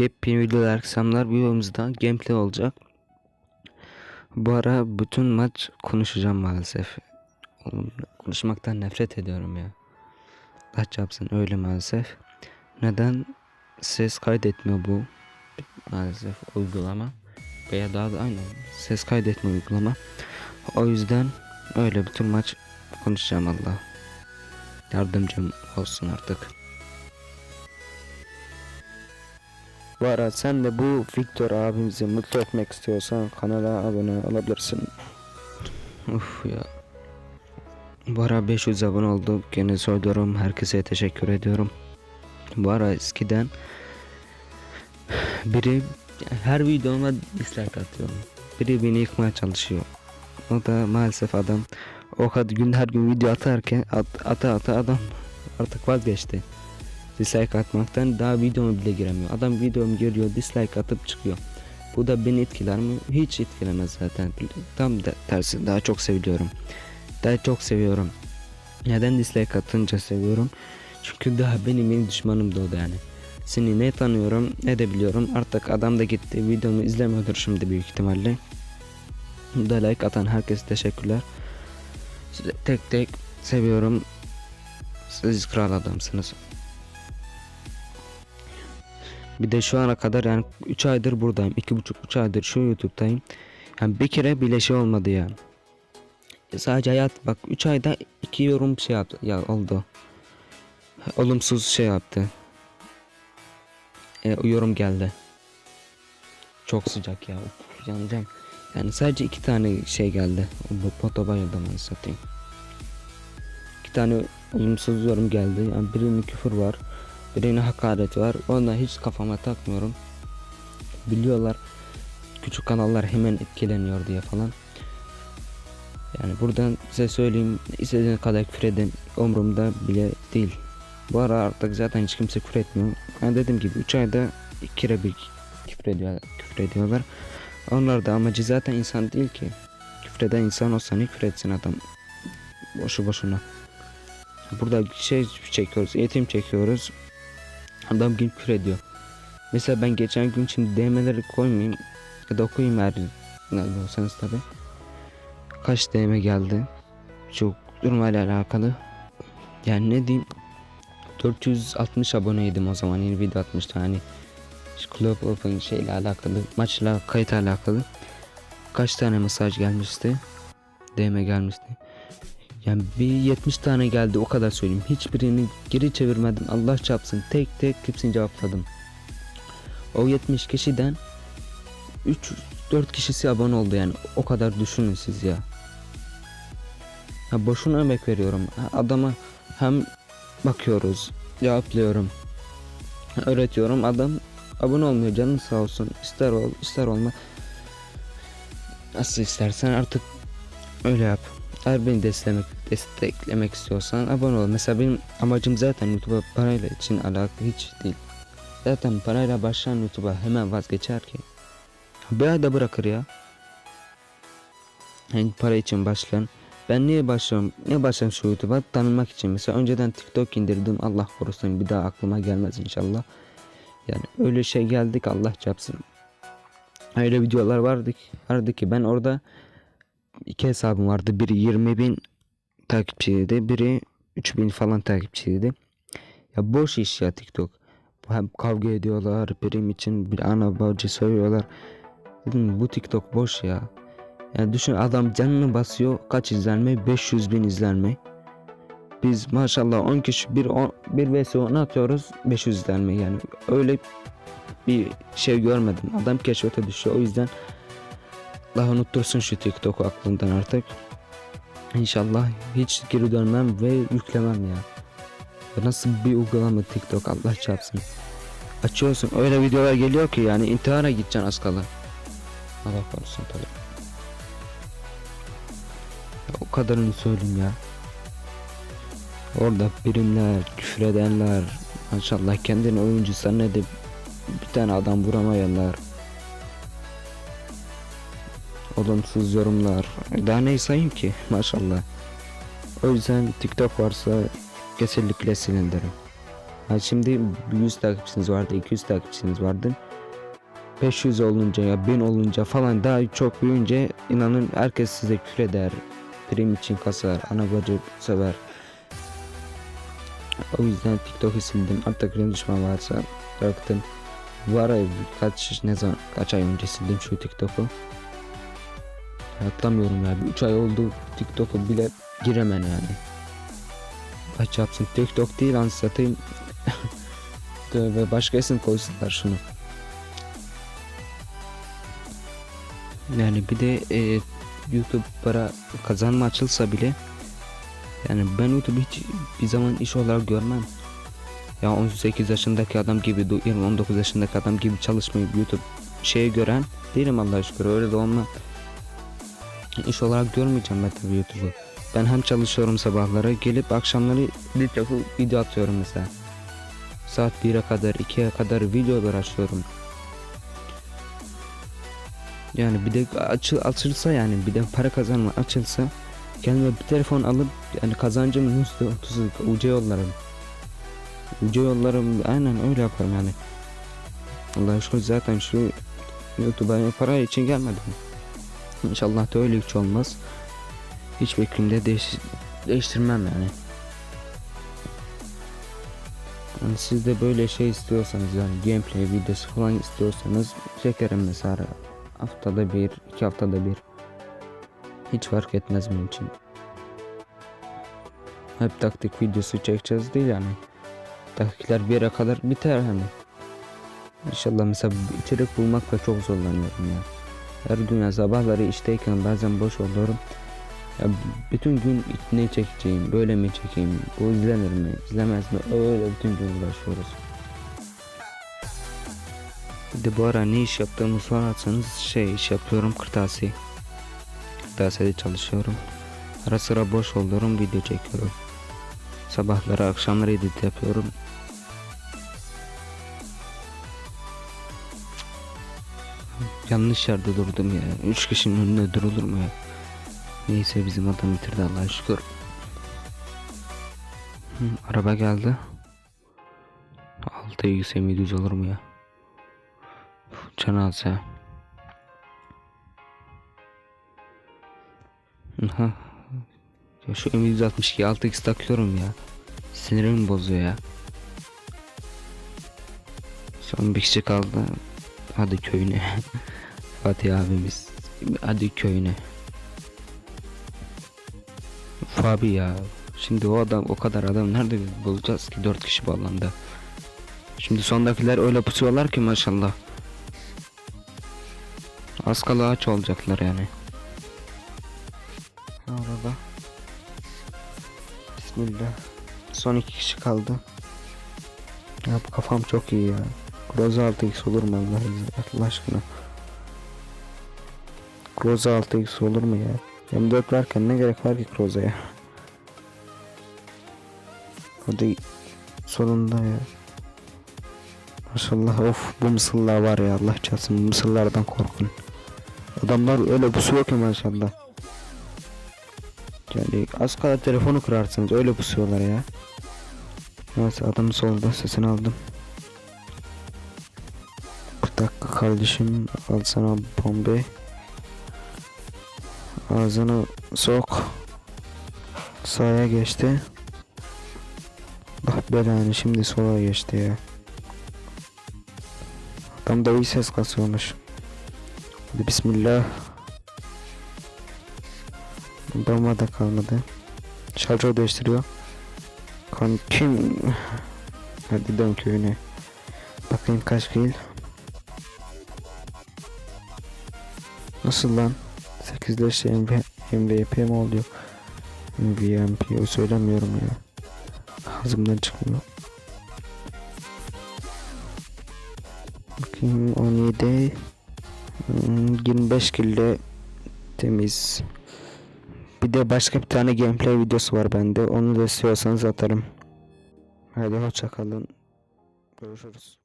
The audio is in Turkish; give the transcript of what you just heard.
Yepyeni videolar akşamlar bu videomuzda gameplay olacak. Bu ara bütün maç konuşacağım maalesef. Oğlum, konuşmaktan nefret ediyorum ya. Allah yapsın öyle maalesef. Neden ses kaydetmiyor bu maalesef uygulama veya daha da aynen ses kaydetme uygulama. O yüzden öyle bütün maç konuşacağım Allah. Yardımcım olsun artık. Bu ara sen de bu Victor abimizi mutlu etmek istiyorsan kanala abone olabilirsin. Uf ya. Bu ara 500 abone olduk. Gene söylüyorum. Herkese teşekkür ediyorum. Bu ara eskiden biri her videoma dislike atıyorum. Biri beni yıkmaya çalışıyor. O da maalesef adam o kadar gün her gün video atarken at, ata ata adam artık vazgeçti dislike atmaktan daha videoma bile giremiyor. Adam videomu görüyor dislike atıp çıkıyor. Bu da beni etkiler mi? Hiç etkilemez zaten. Tam da tersi daha çok seviyorum. Daha çok seviyorum. Neden dislike atınca seviyorum? Çünkü daha benim benim düşmanım doğdu yani. Seni ne tanıyorum ne de biliyorum. Artık adam da gitti. Videomu izlemiyordur şimdi büyük ihtimalle. Da like atan herkese teşekkürler. Size tek tek seviyorum. Siz kral adamsınız. Bir de şu ana kadar yani 3 aydır buradayım. 2,5-3 aydır şu YouTube'dayım. Yani bir kere bile şey olmadı ya. Sadece hayat bak 3 ayda 2 yorum şey yaptı ya oldu. Olumsuz şey yaptı. E, yorum geldi. Çok sıcak ya. Yanacağım. Yani sadece iki tane şey geldi. Bu ben satayım. İki tane olumsuz yorum geldi. Yani birinin küfür var. Birine hakaret var. Ona hiç kafama takmıyorum. Biliyorlar küçük kanallar hemen etkileniyor diye falan. Yani buradan size söyleyeyim istediğiniz kadar küfür edin umurumda bile değil. Bu ara artık zaten hiç kimse küfür etmiyor. Yani dediğim gibi 3 ayda iki kere bir küfür, ediyor, küfür ediyorlar. Onlar da amacı zaten insan değil ki. Küfreden insan olsa ne küfür etsin adam. Boşu boşuna. Burada şey çekiyoruz, eğitim çekiyoruz. Adam gün küfür ediyor. Mesela ben geçen gün şimdi DM'leri koymayayım ya da okuyayım eğer ne olsanız tabi. Kaç DM geldi? Çok durumlarla alakalı. Yani ne diyeyim? 460 aboneydim o zaman yeni video atmıştı hani. Club Open şeyle alakalı, maçla kayıt alakalı. Kaç tane mesaj gelmişti? DM gelmişti. Yani bir 70 tane geldi o kadar söyleyeyim. Hiçbirini geri çevirmedim. Allah çarpsın. Tek tek hepsini cevapladım. O 70 kişiden 3 4 kişisi abone oldu yani. O kadar düşünün siz ya. Ha boşuna emek veriyorum. Adama hem bakıyoruz, cevaplıyorum. Öğretiyorum. Adam abone olmuyor. Canın sağ olsun. İster ol, ister olma. Nasıl istersen artık öyle yap. Eğer beni desteklemek, desteklemek istiyorsan abone ol. Mesela benim amacım zaten YouTube'a parayla için alakalı hiç değil. Zaten parayla başlayan YouTube'a hemen vazgeçer ki. Bir ayda bırakır ya. Yani para için başlayan. Ben niye başlıyorum? Niye başlıyorum şu YouTube'a? Tanınmak için. Mesela önceden TikTok indirdim. Allah korusun bir daha aklıma gelmez inşallah. Yani öyle şey geldik Allah çarpsın. Öyle videolar vardı, ki- vardı ki ben orada iki hesabım vardı. Biri 20 bin takipçiydi. Biri 3 bin falan takipçiydi. Ya boş iş ya TikTok. Hem kavga ediyorlar. Birim için bir ana bacı söylüyorlar. Dedim bu TikTok boş ya. Yani düşün adam canını basıyor. Kaç izlenme? 500 bin izlenme. Biz maşallah 10 kişi bir, on, bir vs 10 atıyoruz 500 izlenme yani öyle bir şey görmedim. Adam keşfete düşüyor o yüzden daha unuttursun şu TikTok'u aklından artık. İnşallah hiç geri dönmem ve yüklemem ya. Nasıl bir uygulama TikTok Allah çarpsın. Açıyorsun öyle videolar geliyor ki yani intihara gideceksin az kala. Allah korusun tabii. Ya o kadarını söyleyeyim ya. Orada birimler, küfür edenler, maşallah kendini oyuncu zannedip bir tane adam vuramayanlar. Olumsuz yorumlar. Daha ne sayayım ki maşallah. O yüzden TikTok varsa kesinlikle silin derim. Şimdi 100 takipçiniz vardı, 200 takipçiniz vardı. 500 olunca ya 1000 olunca falan daha çok büyüyünce inanın herkes size küfür eder. Prim için kasar, ana bacı sever. O yüzden TikTok'u sildim. Artık ne düşman varsa bıraktım. Bu ara kaç ne zaman kaç ay önce sildim şu TikTok'u. Hatırlamıyorum ya. 3 ay oldu TikTok'u bile giremem yani. Kaç yapsın TikTok değil lan satayım. Ve başka isim koysunlar şunu. Yani bir de e, YouTube para kazanma açılsa bile yani ben YouTube hiç bir zaman iş olarak görmem. Ya 18 yaşındaki adam gibi, 19 yaşındaki adam gibi çalışmayıp YouTube şeye gören değilim Allah'a şükür öyle de olma. İş olarak görmeyeceğim ben tabii YouTube'u. Ben hem çalışıyorum sabahlara gelip akşamları birçok video atıyorum mesela. Saat 1'e kadar 2'ye kadar videolar açıyorum. Yani bir de açı, açılsa yani bir de para kazanma açılsa kendime bir telefon alıp yani kazancımın üstü 30 uca yollarım. Uca yollarım aynen öyle yaparım yani. Allah şükür zaten şu YouTube'a para için gelmedim. İnşallah da öyle hiç olmaz. Hiç fikrimde değiş değiştirmem yani. Yani siz de böyle şey istiyorsanız yani gameplay videosu falan istiyorsanız çekerim mesela haftada bir, iki haftada bir. Hiç fark etmez benim için. Hep taktik videosu çekeceğiz değil yani. Taktikler bir yere kadar biter hani. İnşallah mesela içerik bulmakla çok zorlanıyorum ya. Her gün sabahları işteyken bazen boş oluyorum. Ya bütün gün ne çekeceğim, böyle mi çekeyim, bu izlenir mi, izlemez mi, öyle bütün gün uğraşıyoruz. Bir de bu ara ne iş yaptığımı sorarsanız şey iş yapıyorum kırtasiye. Kırtasiyede çalışıyorum. Ara sıra boş oluyorum video çekiyorum. Sabahları akşamları edit yapıyorum. Yanlış yerde durdum ya. Üç kişinin önünde durulur mu ya? Neyse bizim adam bitirdi Allah'a şükür. Hı, araba geldi. 6 yüksek 700 olur mu ya? Cenaze. Aha. Ya şu M162 6x takıyorum ya. Sinirimi bozuyor ya. Son bir kişi kaldı. Hadi köyüne. Fatih abimiz. Hadi köyüne. Fabi ya. Şimdi o adam o kadar adam nerede bulacağız ki 4 kişi bu alanda. Şimdi sondakiler öyle pusuyorlar ki maşallah. Az kala aç olacaklar yani. Araba. Bismillah. Son iki kişi kaldı. Ya bu kafam çok iyi ya. Groza 6x olur mu Allah, Allah aşkına? Groza 6x olur mu ya? M4 varken ne gerek var ki Groza'ya? Hadi sonunda ya. Maşallah of bu mısırlar var ya Allah çalsın bu mısırlardan korkun. Adamlar öyle pusuyor ki maşallah. Yani az kala telefonu kırarsınız öyle pusuyorlar ya. Neyse adamın solda sesini aldım. Bir dakika kardeşim al sana bombe. Ağzını sok. Sağa geçti. Allah belanı şimdi sola geçti ya. Adam da iyi ses kasıyormuş. Hadi bismillah. Bomba da kalmadı. Şarjör değiştiriyor. Kankim. Hadi dön köyüne. Bakayım kaç kill. Nasıl lan? 8 leş MV, MVP mi oluyor? MVP söylemiyorum ya. Ağzımdan çıkmıyor. Bakayım 17 hmm, 25 kilde temiz. Bir de başka bir tane gameplay videosu var bende. Onu da istiyorsanız atarım. Hadi hoşça kalın. Görüşürüz.